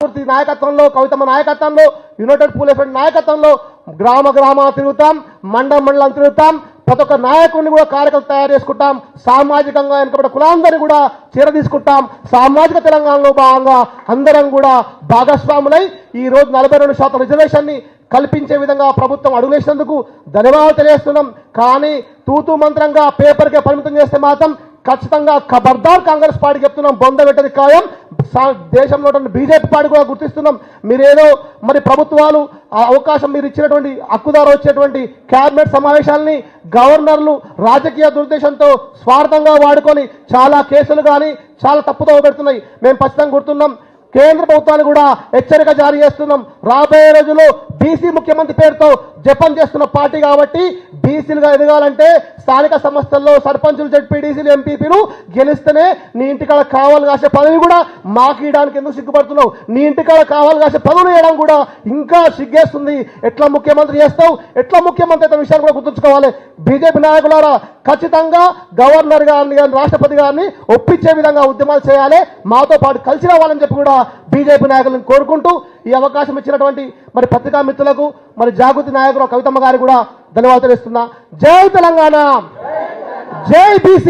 మూర్తి నాయకత్వంలో కవితమ్మ నాయకత్వంలో యునైటెడ్ పూల్ ఫ్రంట్ నాయకత్వంలో గ్రామ గ్రామ తిరుగుతాం మండలం మండలం తిరుగుతాం ప్రతి ఒక్క నాయకుడిని కూడా కార్యకర్తలు తయారు చేసుకుంటాం సామాజికంగా వెనుకబడ్డ కులాందరినీ కూడా చీర తీసుకుంటాం సామాజిక తెలంగాణలో భాగంగా అందరం కూడా భాగస్వాములై ఈ రోజు నలభై రెండు శాతం రిజర్వేషన్ని కల్పించే విధంగా ప్రభుత్వం అడుగులేసినందుకు ధన్యవాదాలు తెలియజేస్తున్నాం. కానీ తూతూ మంత్రంగా పేపర్కే పరిమితం చేస్తే మాత్రం ఖచ్చితంగా ఖబర్దార్ కాంగ్రెస్ పార్టీ చెప్తున్నాం బొంద పెట్టది ఖాయం. దేశంలో బీజేపీ పార్టీ కూడా గుర్తిస్తున్నాం. మీరేదో మరి ప్రభుత్వాలు ఆ అవకాశం మీరు ఇచ్చినటువంటి హక్కుదారు వచ్చేటువంటి క్యాబినెట్ సమావేశాలని గవర్నర్లు రాజకీయ దురుద్దేశంతో స్వార్థంగా వాడుకొని చాలా కేసులు కానీ చాలా తప్పుతో పెడుతున్నాయి. మేము ఖచ్చితంగా గుర్తున్నాం కేంద్ర ప్రభుత్వాన్ని కూడా హెచ్చరిక జారీ చేస్తున్నాం. రాబోయే రోజులు బీసీ ముఖ్యమంత్రి పేరుతో జపం చేస్తున్న పార్టీ కాబట్టి బీసీలుగా ఎదగాలంటే స్థానిక సంస్థల్లో సర్పంచులు జడ్పీడీసీలు ఎంపీపీలు గెలిస్తేనే నీ ఇంటికాడ కావాలి కాసే పదవి కూడా మాకు ఇవ్వడానికి ఎందుకు సిగ్గుపడుతున్నావు? నీ ఇంటికాడ కావాలి కాసే పదవులు వేయడం కూడా ఇంకా సిగ్గేస్తుంది. ఎట్లా ముఖ్యమంత్రి చేస్తావు? ఎట్లా ముఖ్యమంత్రి అయితే విషయాన్ని కూడా గుర్తుంచుకోవాలి. బీజేపీ నాయకులారా ఖచ్చితంగా గవర్నర్ గారిని కానీ రాష్ట్రపతి గారిని ఒప్పించే విధంగా ఉద్యమాలు చేయాలి. మాతో పాటు కలిసి రావాలని చెప్పి కూడా బీజేపీ నాయకులను కోరుకుంటూ ఈ అవకాశం ఇచ్చినటువంటి మరి పత్రికా మిత్రులకు మరి జాగృతి నాయకులు కవితమ్మ గారికి కూడా ధన్యవాదాలు ఇస్తున్నా జై తెలంగాణ! జై బీసీ